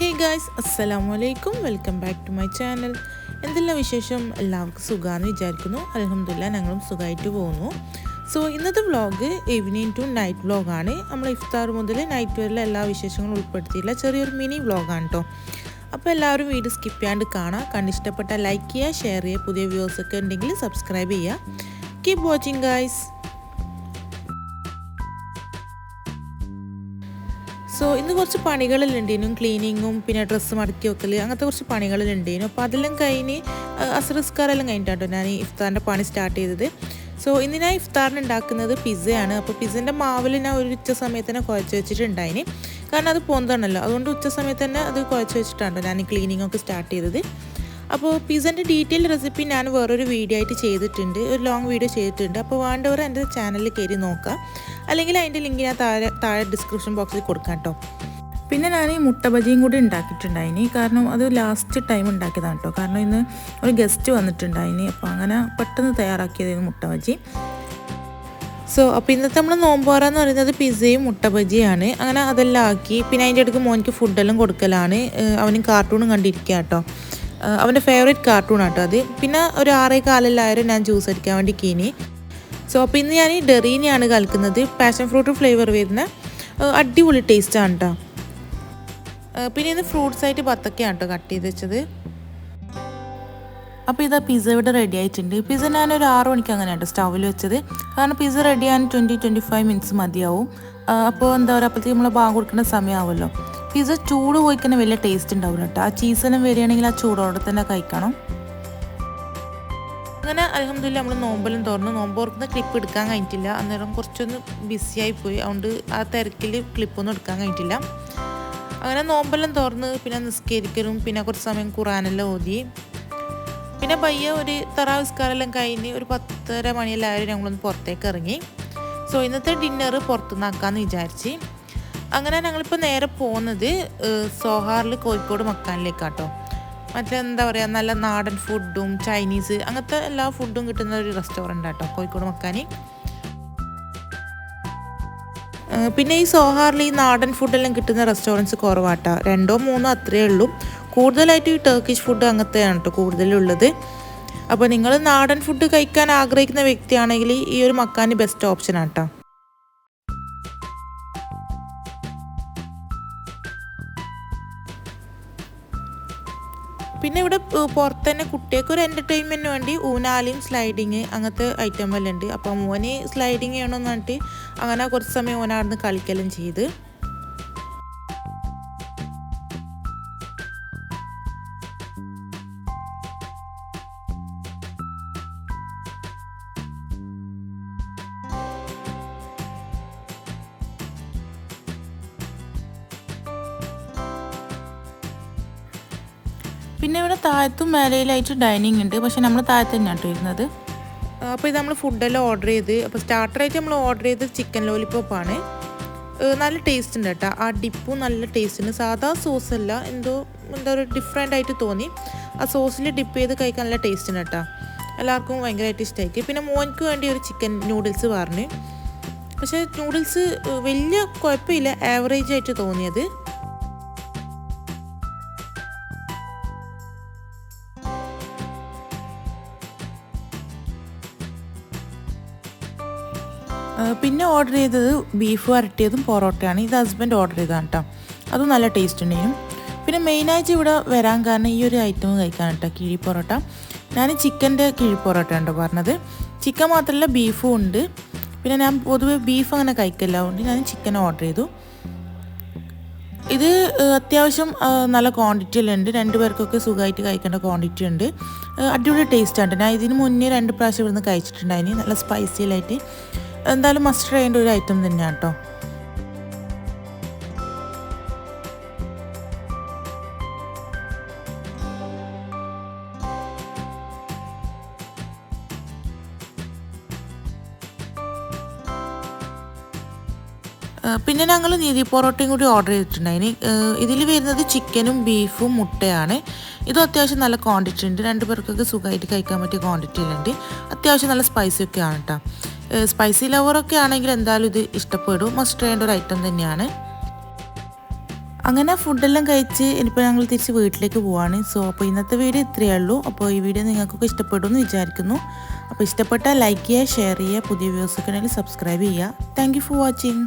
ഹേ guys അസ്സലാമു അലൈക്കും welcome back to my channel. എന്തെല്ലാം വിശേഷം? എല്ലാവർക്കും സുഖമാണെന്ന് വിചാരിക്കുന്നു. അലഹമില്ല ഞങ്ങളും സുഖമായിട്ട് പോകുന്നു. സോ ഇന്നത്തെ വ്ളോഗ് ഈവനിങ് ടു നൈറ്റ് വ്ളോഗാണ് നമ്മൾ ഇഫ്താർ മുതൽ നൈറ്റ് വരെ എല്ലാ വിശേഷങ്ങളും ഉൾപ്പെടുത്തിയിട്ടുള്ള ചെറിയൊരു മിനി വ്ളോഗാണ് കേട്ടോ അപ്പോൾ എല്ലാവരും വീഡിയോ സ്കിപ്പ് ചെയ്യാണ്ട് കാണാം. കണ്ടിഷ്ടപ്പെട്ട ലൈക്ക് ചെയ്യുക ഷെയർ ചെയ്യുക. പുതിയ വ്യൂസൊക്കെ ഉണ്ടെങ്കിൽ സബ്സ്ക്രൈബ് ചെയ്യുക. കീപ് വാച്ചിങ് ഗായ്സ് സോ ഇന്ന് കുറച്ച് പണികളിലുണ്ടേനും ക്ലീനിങ്ങും പിന്നെ ഡ്രസ്സ് മടക്കി വെക്കൽ അങ്ങനത്തെ കുറച്ച് പണികളിലുണ്ടേനും അപ്പോൾ അതെല്ലാം കഴിഞ്ഞ് അസ്രസ്കാരെല്ലാം കഴിഞ്ഞിട്ടാട്ടോ ഞാൻ ഇഫ്താറിന്റെ പണി സ്റ്റാർട്ട് ചെയ്തത്. സോ ഇന്ന് ഞാൻ ഇഫ്താറിന് ഉണ്ടാക്കുന്നത് പിസ്സയാണ്. അപ്പോൾ പിസ്സന്റെ മാവിൽ ഞാൻ ഒരു ഉച്ച സമയത്ത് തന്നെ കുഴച്ച് വെച്ചിട്ടുണ്ടായിന്. കാരണം അത് പോന്താണല്ലോ. അതുകൊണ്ട് ഉച്ച സമയത്ത് തന്നെ അത് കുഴച്ച് വെച്ചിട്ടാണ് ഞാൻ ക്ലീനിങ്ങൊക്കെ സ്റ്റാർട്ട് ചെയ്തത്. അപ്പോൾ പിസ്സന്റെ ഡീറ്റെയിൽ റെസിപ്പി ഞാൻ വേറൊരു വീഡിയോ ആയിട്ട് ചെയ്തിട്ടുണ്ട്. ഒരു ലോങ് വീഡിയോ ചെയ്തിട്ടുണ്ട്. അപ്പോൾ വേണ്ടവർ എന്റെ ചാനലിൽ കയറി നോക്കാം. അല്ലെങ്കിൽ അതിന്റെ ലിങ്ക് ഞാൻ താഴെ താഴെ ഡിസ്ക്രിപ്ഷൻ ബോക്സിൽ കൊടുക്കാം കേട്ടോ. പിന്നെ ഞാൻ ഈ മുട്ട ബജിയും കൂടി ഉണ്ടാക്കിയിട്ടുണ്ടായിനി. കാരണം അത് ലാസ്റ്റ് ടൈം ഉണ്ടാക്കിയതാണ് കേട്ടോ. കാരണം ഇന്ന് ഒരു ഗസ്റ്റ് വന്നിട്ടുണ്ടായിനി. അപ്പോൾ അങ്ങനെ പെട്ടെന്ന് തയ്യാറാക്കിയതായിരുന്നു മുട്ട ബജി. സോ അപ്പോൾ ഇന്നത്തെ നമ്മൾ നോമ്പോറ എന്ന് പറയുന്നത് പിസ്സയും മുട്ട ബജിയാണ്. അങ്ങനെ അതെല്ലാം ആക്കി പിന്നെ അതിന്റെ ഇടയ്ക്ക് മോനിക്ക് ഫുഡെല്ലാം കൊടുക്കലാണ്. അവനും കാർട്ടൂണും കണ്ടിരിക്കുക കേട്ടോ. അവന്റെ ഫേവറേറ്റ് കാർട്ടൂൺ ആട്ടോ അത്. പിന്നെ ഒരു ആറേ കാലിലായാലും ഞാൻ ജ്യൂസ് അടിക്കാൻ വേണ്ടി കീനി സോ അപ്പോൾ ഇന്ന് ഞാൻ ഈ ഡെറീനെയാണ് കലക്കുന്നത്. പാഷൻ ഫ്രൂട്ട് ഫ്ലേവർ വരുന്ന അടിപൊളി ടേസ്റ്റാണ് കേട്ടോ പിന്നെ ഇന്ന് ഫ്രൂട്ട്സ് ആയിട്ട് ബത്തക്കയാണ് കേട്ടോ കട്ട് ചെയ്ത് വെച്ചത്. അപ്പോൾ ഇതാ പിസ്സ ഇവിടെ റെഡി ആയിട്ടുണ്ട്. പിസ്സ ഞാനൊരു ആറ് മണിക്ക് അങ്ങനെ കേട്ടോ സ്റ്റൗവിൽ വെച്ചത്. കാരണം പിസ്സ റെഡി ആകാൻ ട്വന്റി ട്വന്റി ഫൈവ് മിനിറ്റ്സ് മതിയാവും അപ്പോൾ എന്താ പറയുക അപ്പോഴത്തേക്ക് നമ്മൾ ബാങ്ക് കൊടുക്കേണ്ട സമയമാവുമല്ലോ പിസ്സ ചൂട് പോയി തന്നെ വലിയ ടേസ്റ്റ് ഉണ്ടാവില്ല കേട്ടോ ആ ചീസെല്ലാം വരികയാണെങ്കിൽ ആ ചൂടോടെ തന്നെ കഴിക്കണം. അങ്ങനെ അലഹമ്മദില്ല നമ്മൾ നോമ്പെല്ലാം തുറന്നു. നോമ്പ് തുറക്കുന്ന ക്ലിപ്പ് എടുക്കാൻ കഴിഞ്ഞിട്ടില്ല. അന്നേരം കുറച്ചൊന്ന് ബിസിയായി പോയി. അതുകൊണ്ട് ആ തിരക്കിൽ ക്ലിപ്പൊന്നും എടുക്കാൻ കഴിഞ്ഞിട്ടില്ല. അങ്ങനെ നോമ്പെല്ലാം തുറന്ന് പിന്നെ നിസ്കരിക്കലും പിന്നെ കുറച്ച് സമയം ഖുറാനെല്ലാം ഓതി. പിന്നെ പയ്യെ ഒരു തറാവിസ്കാരെല്ലാം കഴിഞ്ഞ് ഒരു പത്തര മണിയെല്ലാവരും ഞങ്ങളൊന്ന് പുറത്തേക്ക് ഇറങ്ങി. സോ ഇന്നത്തെ ഡിന്നർ പുറത്തുനിന്നാക്കാമെന്ന് വിചാരിച്ച്. അങ്ങനെ ഞങ്ങളിപ്പോൾ നേരെ പോകുന്നത് സോഹാറിൽ കോഴിക്കോട് മക്കാനിലേക്കാട്ടോ. മറ്റേ എന്താ പറയുക നല്ല നാടൻ ഫുഡും ചൈനീസ് അങ്ങനത്തെ എല്ലാ ഫുഡും കിട്ടുന്ന ഒരു റെസ്റ്റോറന്റ് ആട്ടോ കോഴിക്കോട് മക്കാനി. പിന്നെ ഈ സോഹാറിൽ ഈ നാടൻ ഫുഡെല്ലാം കിട്ടുന്ന റെസ്റ്റോറന്റ്സ് കുറവാട്ടോ. രണ്ടോ മൂന്നോ അത്രയേ ഉള്ളൂ. കൂടുതലായിട്ട് ഈ ടർക്കിഷ് ഫുഡ് അങ്ങനത്തെയാണ് കേട്ടോ കൂടുതലുള്ളത്. അപ്പോൾ നിങ്ങൾ നാടൻ ഫുഡ് കഴിക്കാൻ ആഗ്രഹിക്കുന്ന വ്യക്തിയാണെങ്കിൽ ഈ ഒരു മക്കാനി ബെസ്റ്റ് ഓപ്ഷനാണ് കേട്ടോ പിന്നെ ഇവിടെ പുറത്ത് തന്നെ കുട്ടികൾക്ക് ഒരു എന്റർടൈൻമെന്റിന് വേണ്ടി ഊനാലിയും സ്ലൈഡിങ് അങ്ങനത്തെ ഐറ്റം എല്ലാം ഉണ്ട്. അപ്പോൾ മോന് സ്ലൈഡിങ് ചെയ്യണമെന്ന് പറഞ്ഞിട്ട് അങ്ങനെ കുറച്ച് സമയം ഓൻ അവിടുന്ന് കളിക്കലും ചെയ്ത്. പിന്നെ ഇവിടെ താഴത്തും മേലയിലായിട്ട് ഡൈനിങ് ഉണ്ട്. പക്ഷെ നമ്മൾ താഴത്ത് തന്നെയാണ് കേട്ടോ ഇരുന്നത്. അപ്പോൾ ഇത് നമ്മൾ ഫുഡെല്ലാം ഓർഡർ ചെയ്ത് അപ്പോൾ സ്റ്റാർട്ടറായിട്ട് നമ്മൾ ഓർഡർ ചെയ്ത് ചിക്കൻ ലോലിപ്പോപ്പാണ് നല്ല ടേസ്റ്റ് ഉണ്ട് കേട്ടോ ആ ഡിപ്പും നല്ല ടേസ്റ്റ് ഉണ്ട്. സാധാ സോസ് അല്ല എന്തോ എന്താ ഒരു ഡിഫറെന്റ് ആയിട്ട് തോന്നി. ആ സോസിൽ ഡിപ്പ് ചെയ്ത് കഴിക്കാൻ നല്ല ടേസ്റ്റ് ഉണ്ട് കേട്ടോ എല്ലാവർക്കും ഭയങ്കരമായിട്ട് ഇഷ്ടമായിരിക്കും പിന്നെ മോനിക്ക് വേണ്ടി ഒരു ചിക്കൻ നൂഡിൽസ് പറഞ്ഞു. പക്ഷേ നൂഡിൽസ് വലിയ കുഴപ്പമില്ല. ആവറേജ് ആയിട്ട് തോന്നിയത്. പിന്നെ ഓർഡർ ചെയ്തത് ബീഫ് വരട്ടിയതും പൊറോട്ടയാണ്. ഇത് ഹസ്ബൻഡ് ഓർഡർ ചെയ്തതാണ് കേട്ടോ അതും നല്ല ടേസ്റ്റ് ഉണ്ടായിരുന്നു പിന്നെ മെയിനായിട്ട് ഇവിടെ വരാൻ കാരണം ഈ ഒരു ഐറ്റം കഴിക്കാൻ കേട്ടോ കിഴി പൊറോട്ട. ഞാൻ ചിക്കന്റെ കിഴി പൊറോട്ട ഉണ്ടോ പറഞ്ഞത്. ചിക്കൻ മാത്രമല്ല ബീഫും ഉണ്ട്. പിന്നെ ഞാൻ പൊതുവെ ബീഫ് അങ്ങനെ കഴിക്കില്ല അതുകൊണ്ട് ഞാൻ ചിക്കൻ ഓർഡർ ചെയ്തു. ഇത് അത്യാവശ്യം നല്ല ക്വാണ്ടിറ്റിയിലുണ്ട് രണ്ട് പേർക്കൊക്കെ സുഖമായിട്ട് കഴിക്കേണ്ട ക്വാണ്ടിറ്റി ഉണ്ട്. അടിപൊളി ടേസ്റ്റാണ് ഞാൻ ഇതിന് മുന്നേ രണ്ട് പ്രാവശ്യം ഇവിടുന്ന് കഴിച്ചിട്ടുണ്ടായിരുന്നു നല്ല സ്പൈസിയിലായിട്ട് എന്തായാലും മസ്റ്റ് ചെയ്യേണ്ട ഒരു ഐറ്റം തന്നെയാണ് കേട്ടോ. പിന്നെ ഞങ്ങൾ നീതി പൊറോട്ടയും കൂടി ഓർഡർ ചെയ്തിട്ടുണ്ടായിന്. ഇതിൽ വരുന്നത് ചിക്കനും ബീഫും മുട്ടയാണ്. ഇതും അത്യാവശ്യം നല്ല ക്വാണ്ടിറ്റി ഉണ്ട്. രണ്ട് പേർക്കൊക്കെ സുഖമായിട്ട് കഴിക്കാൻ പറ്റിയ ക്വാണ്ടിറ്റിയിലുണ്ട് അത്യാവശ്യം നല്ല സ്പൈസി ഒക്കെ ആണ് കേട്ടോ. സ്പൈസി ലവറൊക്കെ ആണെങ്കിൽ എന്തായാലും ഇത് ഇഷ്ടപ്പെടും. മസ്റ്റ് ചെയ്യേണ്ട ഒരു ഐറ്റം തന്നെയാണ്. അങ്ങനെ ഫുഡെല്ലാം കഴിച്ച് ഇനിയിപ്പോൾ ഞങ്ങൾ തിരിച്ച് വീട്ടിലേക്ക് പോവാണ്. സോ അപ്പോൾ ഇന്നത്തെ വീഡിയോ ഇത്രയേ ഉള്ളൂ. അപ്പോൾ ഈ വീഡിയോ നിങ്ങൾക്കൊക്കെ ഇഷ്ടപ്പെടുമെന്ന് വിചാരിക്കുന്നു. അപ്പോൾ ഇഷ്ടപ്പെട്ടാൽ ലൈക്ക് ചെയ്യുക ഷെയർ ചെയ്യുക പുതിയ വ്യൂസൊക്കെ ആണെങ്കിൽ സബ്സ്ക്രൈബ് ചെയ്യുക. Thank for watching